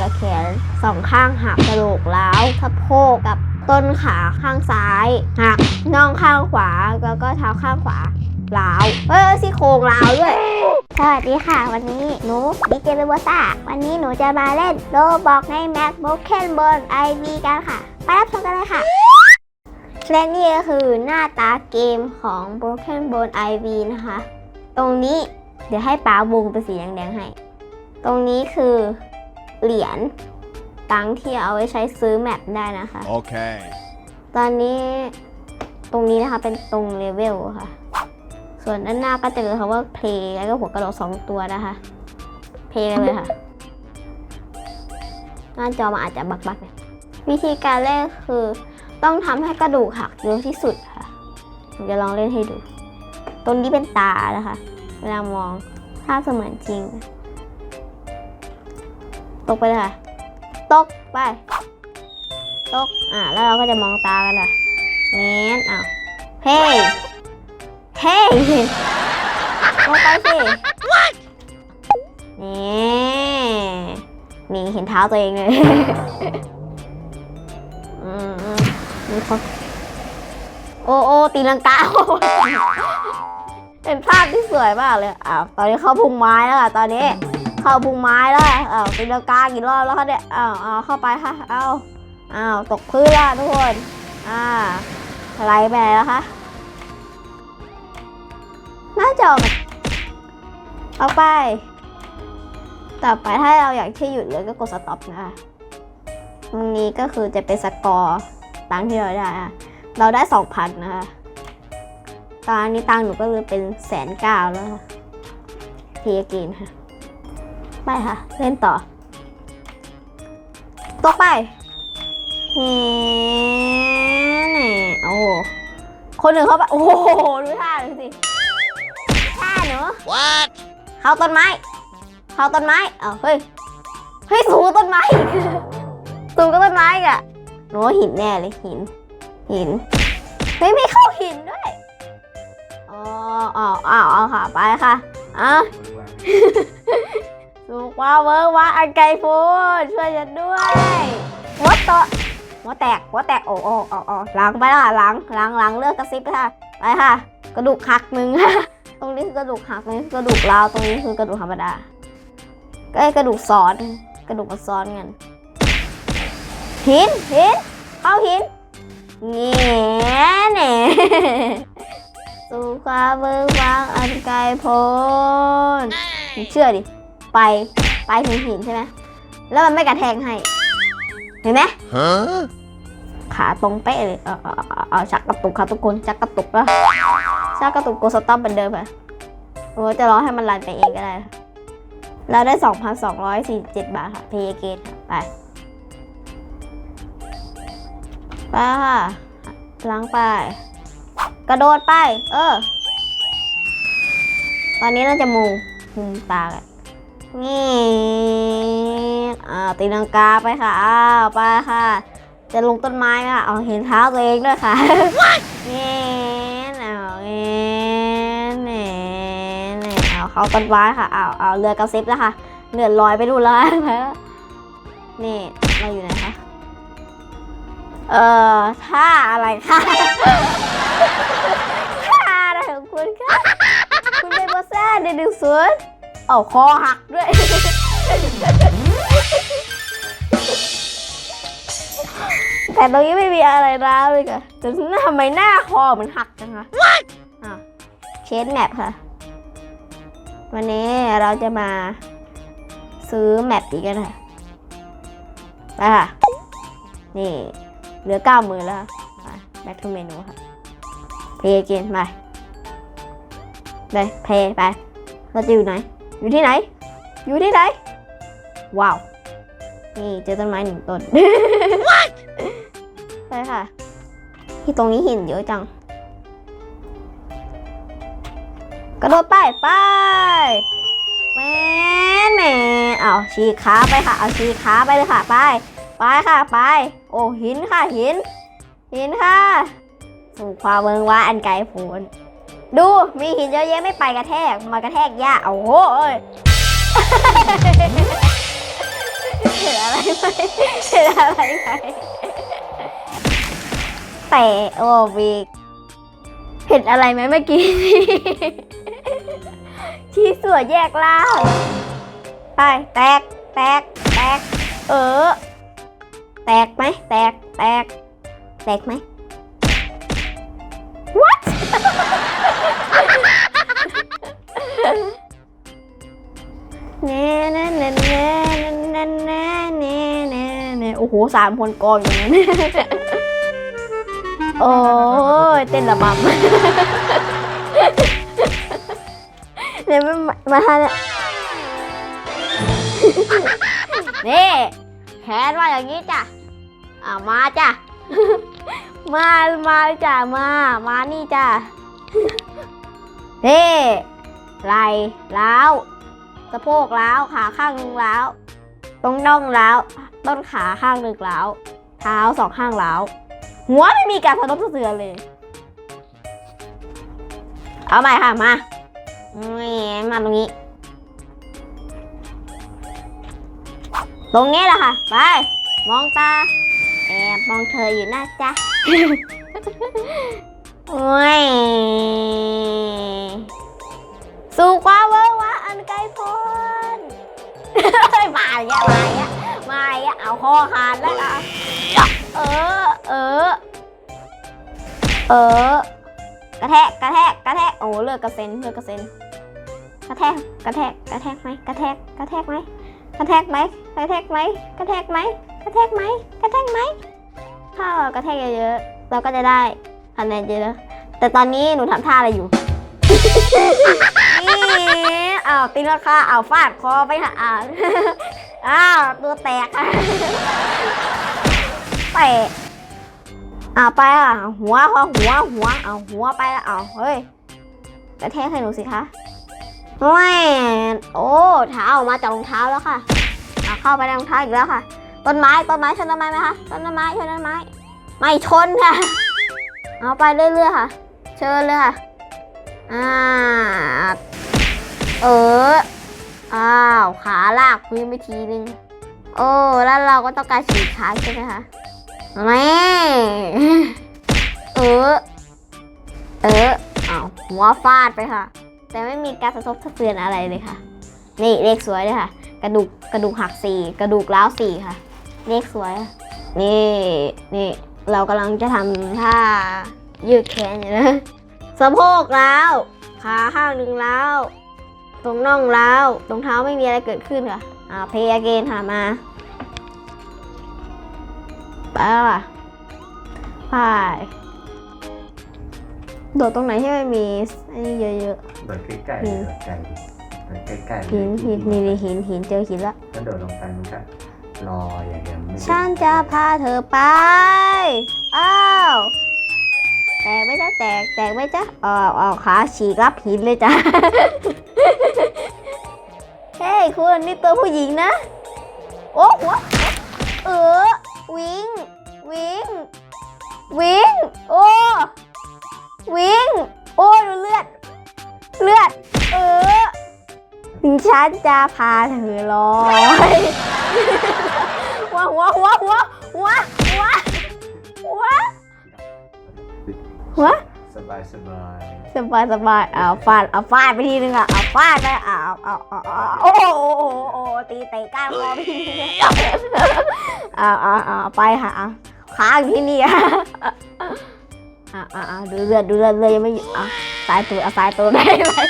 กับแขนสองข้างหักกระโหลกร้าวสะโพกกับต้นขาข้างซ้ายหักน่องข้างขวาแล้วก็เท้าข้างขวาร้าวเออซี่โครงร้าวด้วยสวัสดีค่ะ วันนี้หนูดีเจเบโบซ่าวันนี้หนูจะมาเล่นโรบอกในแม็กโบเคนบนไอวีกันค่ะไปรับชมกันเลยค่ะและนี่ก็คือหน้าตาเกมของ Broken Bone IV นะคะ ตรงนี้เดี๋ยวให้ป้าวงเป็นสีแดงๆให้ ตรงนี้คือ เหรียญตังค์ที่เอาไว้ใช้ซื้อแมปได้นะคะ Okay. ตอนนี้ตรงนี้นะคะเป็นตรงเลเวลค่ะ ส่วนด้านหน้าก็จะเป็นคำว่า play แล้วก็หัวกระโหลกสองตัวนะคะ play กันเลยค่ะ หน้าจอมันอาจจะบักๆหน่อยวิธีการเล่นคือ ต้องทำให้กระดูกหักเยอะที่สุดค่ะผมจะลองเล่นให้ดู ตรงนี้เป็นตานะคะ เวลามองภาพเสมือนจริง ตกไปเลยค่ะ ตกไป ตก อ่า แล้วเราก็จะมองตากันอะเน้นอ้าวเฮ้ยเฮ้ยลงไปสินี่นี่เห็นเท้าตัวเองเลยอืมอืมนี่เขาโอ้โอ้ตีลังกา เป็นภาพที่สวยมากเลย อ้าว ตอนนี้เข้าพุงไม้แล้วค่ะตอนนี้ เข้าพุงไม้แล้วค่ะอ้าวตีลังกากี่รอบแล้วคะเนี่ยอ้าวอ้าวเข้าไปค่ะอ้าวอ้าวตกพื้นแล้วทุกคนอ่าไหลไปไหนแล้วคะหน้าจอเอาไป ต่อไปถ้าเราอยากที่หยุดเลยก็กดสต็อปนะคะตรงนี้ก็คือจะเป็นสกอร์ตังค์ที่เราได้เราได้สองพันนะคะตอนนี้ตังค์หนูก็เลยเป็นแสนเก้าแล้วค่ะทีเกนค่ะ ไปค่ะ เล่นต่อต่อไปเฮ้นี่โอ้โห คนหนึ่งเขาไป โอ้โห ดูท่าหน่อยสิ ท่าเนอะ What? เข้าต้นไม้ เข้าต้นไม้ เอ้าเฮ้ย เฮ้ย สูงกว่าต้นไม้อีกสูงกว่าต้นไม้อีกอะหนูว่าหินแน่เลยหิน หิน เฮ้ย ไม่เข้าหินด้วย อ๋ออ๋ออ้าวเอาค่ะ ไปค่ะ อะ สูงกว่าเวิร์กว่าอันไกลโพูดช่วยฉันด้วยหัวโตะหัวแตกหัวแตกโอ้โอ้โอ้โอ้หลังไปละหลังหลังหลังเลือกกระซิบเลยค่ะไปค่ะ กระดูกหักหนึ่งตรงนี้คือกระดูกหักตรงนี้คือกระดูกราวตรงนี้คือกระดูกธรรมดาก็ไอ้กระดูกซ้อน กระดูกมันซ้อนกันหินหินเข้าหินเงี้ยเน่สู่ความเบิกบานอันไกลโพ้นเชื่อดิ ไปไปถึงหินใช่ไหมแล้วมันไม่กระแทกให้ เห็นไหมขาตรงเป๊ะเลยเอาเอาเออชักกระตุกค่ะทุกคนชักกระตุกแล้วชักกระตุกกดสต็อปเหมือนเดิมค่ะโอ้จะรอให้มันรันไปเองก็ได้ เราได้ 2,247 บาทค่ะเพย์เกตค่ะไปไปค่ะล้างไป กระโดดไป เออ ตอนนี้เราจะมูมุมตากัน นี่อ้าวตีลังกาไปค่ะ อ้าวไปค่ะ จะลงต้นไม้ไหมค่ะเอาเห็นเท้าตัวเองด้วยค่ะนี่เอาเงี้นี่นี่เอาเขาต้นไม้ค่ะเอาเอาเรือกระซิบแล้วค่ะเรือลอยไปดูแล้วแล้วนี่เราอยู่ไหนคะเอ่อท่าอะไรคะท่าอะไรของคุณคะคุณเป็นโบซ่าในหนึ่งศูนย์ เอาคอหักด้วย แต่ตรงนี้ไม่มีอะไรร้าวเลยค่ะแต่ทำไมหน้าคอเหมือนหักจังคะอะเชนแมปค่ะ วันนี้เราจะมาซื้อแมปอีกกันค่ะไปค่ะ นี่ เหลือเก้าหมื่นแล้วค่ะไป back to menu ค่ะ play again ไป ไป play ไป เราจะอยู่ไหน อยู่ที่ไหน อยู่ที่ไหน ว้าว นี่เจอต้นไม้หนึ่งต้นไปค่ะ ที่ตรงนี้หินเยอะจัง กระโดดไปไปแม่นแม่เอาฉีกขาไปค่ะ เอาฉีกขาไปเลยค่ะ ไป ไปค่ะไป โอ้หินค่ะหิน หินค่ะสู่ความเมืองว่าอันไกลโพ้น ดูมีหินเยอะแยะไม่ไปกระแทก มากระแทกหญ้าโอ้โหเอ้ยเห็นอะไรไหมเห็นอะไรไหมแต่โอ้วิกเห็นอะไรไหมเมื่อกี้ที่สวยแยกล่าง ไป แตก แตก แตก เออ แตกไหม แตก แตก แตกไหม what เน่เน่เน่เน่เน่เน่เน่เน่เน่โอ้โหสามคนกองอย่างนั้นโอ้ยเต้นระบำเนี่ยมันมาทานเนี่ยนี่แขนว่าอย่างนี้จ้ะอ่ามาจ้ะมามาจ้ะมา มานี่จ้ะนี่ไหล่ล้ว สะโพกล้าวขาข้างหนึ่งล้าวตรงน่องล้าวต้นขาข้างหนึ่งล้าวเท้าสองข้างล้าวหัวไม่มีการสะทกสะเทือนเลย เอาใหม่ค่ะมานี่มาตรงนี้ ตรงนี้แหละค่ะ ไป มองตาแอบมองเธออยู่นะจ๊ะโอ้ย สู่ควาเวอร์วาอันไกลพ้นมาอีกแล้วมาอีกแล้วมาอีกแล้วเอาคอขาดแล้วนะเออเออเออกระแทกกระแทกกระแทกโอ้เลือกกระเซ็นเลือกกระเซ็นกระแทกกระแทกกระแทกไหมกระแทกกระแทกไหมกระแทกไหมกระแทกไหมกระแทกไหมกระแทกไหมกระแทกไหมถ้าเรากระแทกเยอะๆเราก็จะได้คะแนนเยอะแต่ตอนนี้หนูทำท่าอะไรอยู่ อ้าวตีราคาอ้าวฟาดคอไปค่ะอ้าอ้าวตัวแตกแตกอ้าวไปอะหัวคอหัวหัวเอาหัวไปแล้วเอาเฮ้ยกระแทกให้หนูสิคะแหม่โอ้เท้าออกมาจากรองเท้าแล้วค่ะเอาเข้าไปในรองเท้าอีกแล้วค่ะ ต้นไม้ต้นไม้ชนต้นไม้ไหมคะต้นไม้ชนต้นไม้ ไม่ชนค่ะ เอาไปเรื่อยๆค่ะ เชิญเลยค่ะ อ่าเออ อ้าว ขาลากพื้นไปทีนึง โอ้ แล้วเราก็ต้องการฉีกขาใช่ไหมคะแม่เออ เออเอาวหัวฟาดไปค่ะ แต่ไม่มีการสะทกสะเทือนอะไรเลยค่ะ นี่เลขสวยเลยค่ะ กระดูกกระดูกหักสี่กระดูกร้าวสี่ค่ะ เลขสวย นี่นี่เรากำลังจะทำท่ายืดแขนอยู่นะ สะโพกล้าวขาข้างหนึ่งล้าวตรงน่องล้าวตรงเท้าไม่มีอะไรเกิดขึ้นค่ะอ่าเพย์เกนค่ะมาไปแล้วค่ะไปโดดตรงไหนที่ไม่มีไอ้นี่เยอะโดดใกล้ๆเลยโดดไกลโดดใกล้ๆๆหินหินนี่นี่หินหินเจอหินแล้วถ้าโดดลงไปมันก็ลอยอย่างเดียวไม่ได้ ฉันจะพาเธอไป อ้าว แตกไหมจ๊ะแตกแตกไหมจ๊ะอ้าวอ้าขาฉีกรับหินเลยจ้ะเฮ้ยคุณนี่ตัวผู้หญิงนะโอ้หัวเออวิ่งวิ่งวิ่งโอ้วิ่งโอ้ดูเลือด เลือด เออฉันจะพาเธอลอยวหัวหัวหัวหัวหัวหัว หัวสบายสบายสบายสบายเอาฟาดเอาฟาดไปทีนึงอะเอาฟาดไปเอาเอาเอาเอาเอาโอ้โหโอ้โหโอ้โหตีเตะก้านคอไปทีนึงเอาเอาเอาเอาไปค่ะเอาค้างที่นี่อะอ่าอ่าอ่าดูเลือดดูเลือดเลยยังไม่หยุดอะสายตัวเอาสายตัวไปไป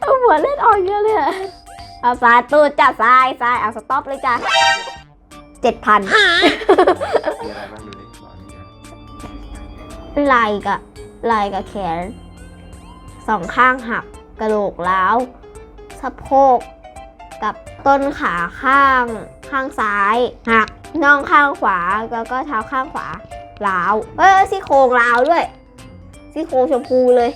เอาหัวเลือดออกเยอะเลยอะเอาสายตัวจ้ะสายสายเอาสต็อปเลยจ้ะเจ็ดพันมีอะไรบ้างดูดิบอกนี่นะ ไหล่กับไหล่กับแขนสองข้างหักกระโหลกล้าวสะโพกกับต้นขาข้างข้างซ้ายหักน่องข้างขวาแล้วก็เท้าข้างขวาล้าวเอ้ยซี่โครงล้าวด้วยซี่โครงชมพูเลย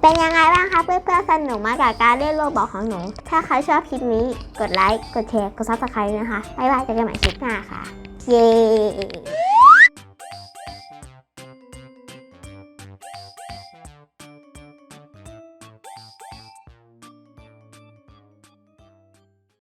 เป็นยังไงบ้างคะเพื่อนๆสนุกไหมกับการเล่นโลบอกของหนูถ้าใครชอบคลิปนี้กดไลค์กดแชร์กดซับสไครต์นะคะบ๊ายบายเจอกันใหม่คลิปหน้าค่ะ เย้